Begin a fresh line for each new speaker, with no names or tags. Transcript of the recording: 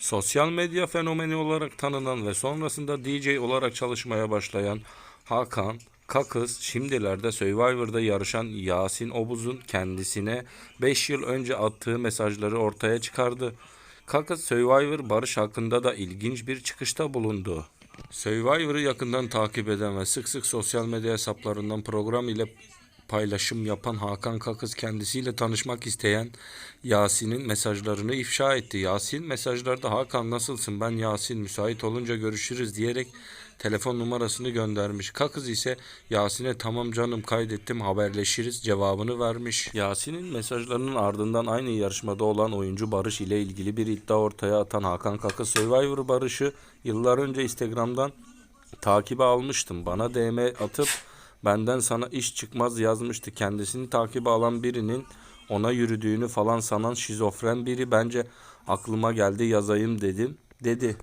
Sosyal medya fenomeni olarak tanınan ve sonrasında DJ olarak çalışmaya başlayan Hakan Kakız şimdilerde Survivor'da yarışan Yasin Obuz'un kendisine 5 yıl önce attığı mesajları ortaya çıkardı. Kakız Survivor barış hakkında da ilginç bir çıkışta bulundu. Survivor'ı yakından takip eden ve sık sık sosyal medya hesaplarından program ile paylaşım yapan Hakan Kakız kendisiyle tanışmak isteyen Yasin'in mesajlarını ifşa etti. Yasin mesajlarda Hakan nasılsın ben Yasin müsait olunca görüşürüz diyerek telefon numarasını göndermiş. Kakız ise Yasin'e tamam canım kaydettim haberleşiriz cevabını vermiş. Yasin'in mesajlarının ardından aynı yarışmada olan oyuncu Barış ile ilgili bir iddia ortaya atan Hakan Kakız Survivor Barış'ı yıllar önce Instagram'dan takibe almıştım. Bana DM atıp benden sana iş çıkmaz yazmıştı. Kendisini takibe alan birinin ona yürüdüğünü falan sanan şizofren biri bence aklıma geldi yazayım dedim dedi.